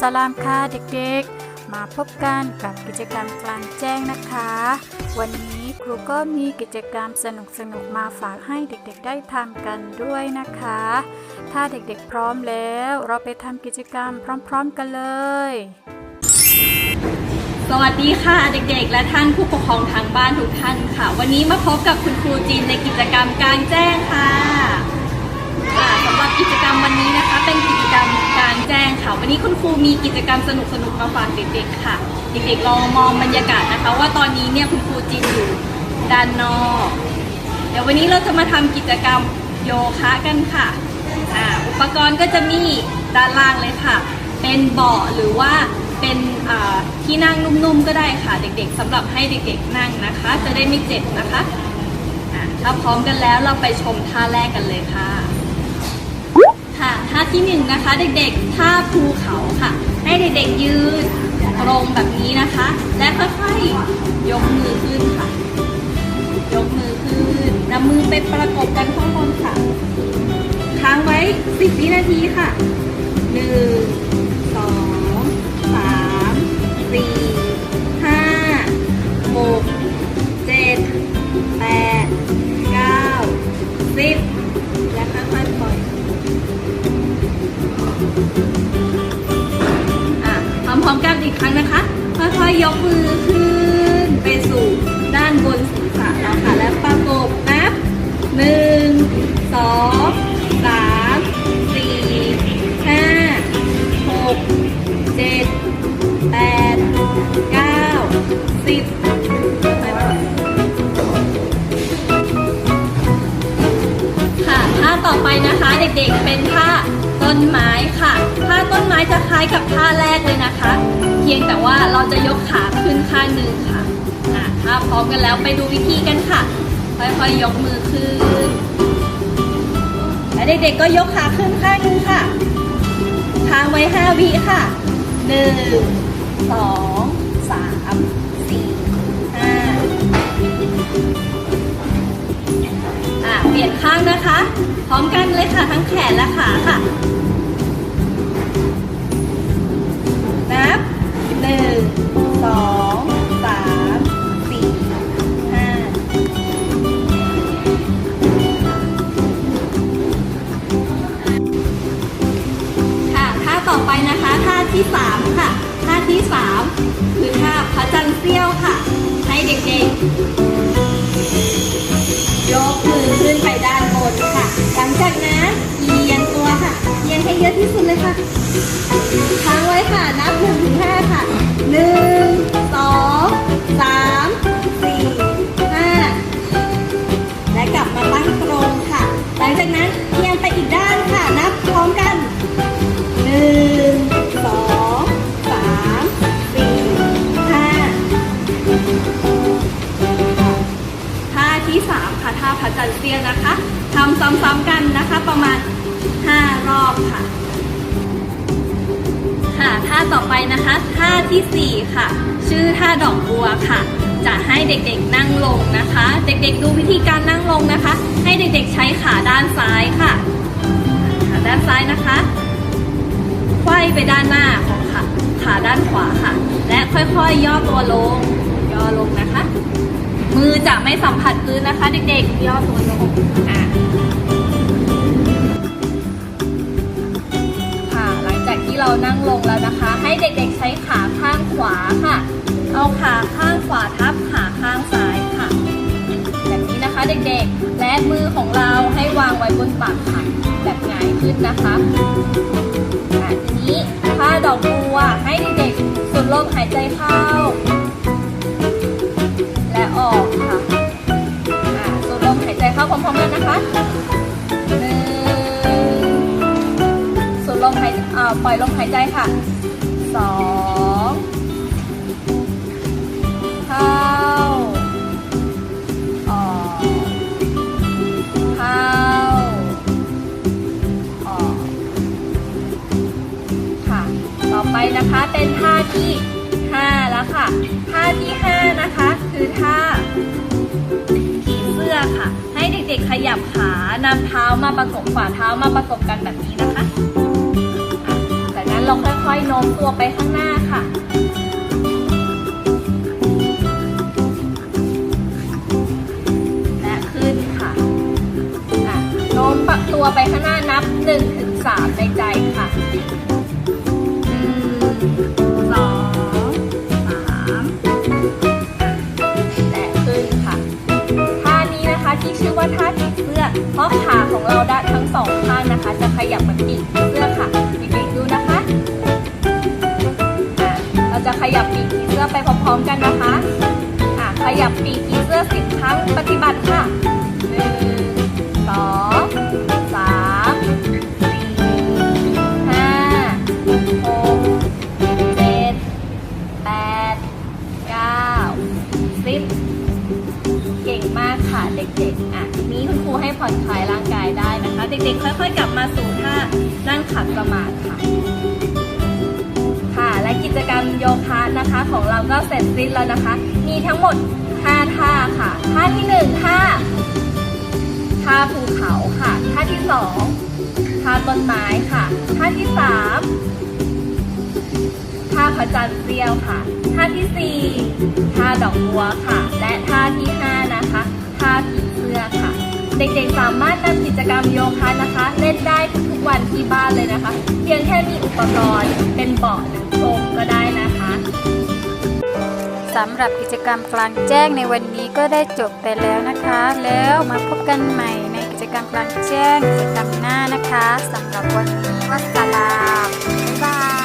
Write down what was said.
สลามค่ะเด็กๆ มาพบกันกับกิจกรรมกลางแจ้งนะคะ วันนี้ครูก็มีกิจกรรมสนุกๆมาฝากให้เด็กๆ ได้ทำกันด้วยนะคะ ถ้าเด็กๆพร้อมแล้วเราไปทำกิจกรรมพร้อมๆกันเลย สวัสดีค่ะเด็กๆ และท่านผู้ปกครองทางบ้านทุกท่านค่ะ วันนี้มาพบกับคุณครูจีนในกิจกรรมกลางแจ้งค่ะค่ะสำหรับกิจกรรมวันนี้นะคะเป็น แจ้งค่ะ วันนี้คุณครูมีกิจกรรมสนุกๆมาฝากเด็กๆค่ะ เด็กๆลองมองบรรยากาศนะคะ ว่าตอนนี้เนี่ยคุณครูจีนอยู่ด้านนอก เดี๋ยววันนี้เราจะมาทำกิจกรรมโยคะกันค่ะอ่าอุปกรณ์ก็จะมีด้านล่างเลยค่ะ เป็นเบาะหรือว่าเป็นที่นั่งนุ่มๆก็ได้ค่ะ เด็กๆสำหรับให้เด็กๆนั่งนะคะ จะได้ไม่เจ็บนะคะถ้าพร้อมกันแล้วเราไปชมท่าแรกกันเลยค่ะ ค่ะท่าที่หนึ่งนะคะ เด็กๆท่าภูเขาค่ะ ให้เด็กๆยืนตรงแบบนี้นะคะ และค่อยๆยกมือขึ้นค่ะ ยกมือขึ้นนำมือไปประกบกันข้างบนค่ะค้างไว้ 10วินาทีค่ะหนึ่ง ครั้งนะคะ ค่อยๆยกมือขึ้นไปสู่ด้านบนศีรษะแล้วค่ะ และประกบนับหนึ่งสองสามสี่ห้าหกเจ็ดแปดเก้าสิบค่อยๆค่ะท่าต่อไปนะคะเด็กๆเป็นท่า ต้นไม้ค่ะท่าต้นไม้จะคล้ายกับท่าแรกเลยนะคะ เพียงแต่ว่าเราจะยกขาขึ้นข้างหนึ่งค่ะถ้าพร้อมกันแล้วไปดูวิธีกันค่ะ ค่อยๆยกมือขึ้น และเด็กๆก็ยกขาขึ้นข้างหนึงค่ะค้างไว้ 5 วิค่ะ 1 2 3 4 5อะเปลี่ยนข้างนะคะ พร้อมกันเลยค่ะทั้งแขนและขาค่ะ ท่าที่ 3 ค่ะ ท่าที่ 3 คือท่าพระจันทร์เสี้ยวค่ะ ให้เด็กๆ ท่าที่สามค่ะท่าพระจันทร์เสี้ยนะคะทำซ้ำๆกันนะคะ ประมาณห้ารอบค่ะ ค่ะท่าต่อไปนะคะท่าที่สี่ค่ะ ชื่อท่าดอกบัวค่ะ จะให้เด็กๆนั่งลงนะคะ เด็กๆดูวิธีการนั่งลงนะคะ ให้เด็กๆใช้ขาด้านซ้ายค่ะขาด้านซ้ายนะคะไขว้ไปด้านหน้าของขาขาด้านขวาค่ะ และค่อยๆย่อตัวลง ย่อลง มือจะไม่สัมผัสพื้นนะคะ เด็กๆย่อตัวลงอะค่ะ หลังจากที่เรานั่งลงแล้วนะคะ ให้เด็กๆใช้ขาข้างขวาค่ะ เอาขาข้างขวาทับขาข้างซ้ายค่ะ แบบนี้นะคะเด็กๆ และมือของเราให้วางไว้บนตักค่ะแบบหงายขึ้นนะคะอะทีนี้ถ้าดอกบัวให้เด็กๆสูดลมหายใจเข้า และออกค่ะอะสูดลมหายใจเข้าพร้อมๆกันนะคะหนึ่งสูดลมหายอ่าปล่อยลมหายใจค่ะสองเข้าออกเข้าออกค่ะ ต่อไปนะคะเป็นท่าที่ห้าแล้วค่ะท่าที่ห้านะคะ คือท่าผีเสื้อค่ะ ให้เด็กๆขยับขานำเท้ามาประกบฝ่าเท้ามาประกบกันแบบนี้นะคะจากนั้นเราค่อยๆโน้มตัวไปข้างหน้าค่ะและขึ้นค่ะอะโน้มปรับตัวไปข้างหน้า จะขยับปีกผีเสื้อไปพร้อมๆกันนะคะอะขยับปีกผีเสื้อสิบครั้งปฏิบัติค่ะหนึ่งสองสามสี่ห้าหกเจ็ดแปดเก้าสิบเก่งมากค่ะเด็กๆอะนี้คุณครูให้ผ่อนคลายร่างกายได้นะคะ เด็กๆค่อยๆกลับมาสู่ท่านั่งขัดสมาธิค่ะ ค่ะ และกิจกรรมโยคะนะคะของเราก็เสร็จสิ้นแล้วนะคะ มีทั้งหมด 5 ท่าค่ะ ท่าที่1ท่าท่าภูเขาค่ะ ท่าที่2ท่าต้นไม้ค่ะ ท่าที่3ท่าพระจันทร์เสี้ยวค่ะ ท่าที่4ท่าดอกบัวค่ะ และท่าที่5นะคะท่าผีเสื้อค่ะ เด็กๆสามารถนำกิจกรรมโยคะนะคะ เล่นได้ทุก วันที่บ้านเลยนะคะ เพียงแค่มีอุปกรณ์เป็นเบาะหรือโคมก็ได้นะคะสำหรับกิจกรรมกลางแจ้งในวันนี้ก็ได้จบไปแล้วนะคะ แล้วมาพบกันใหม่ในกิจกรรมกลางแจ้งกิจกรรมหน้านะคะสำหรับวันนี้วัสลามบ๊ายบาย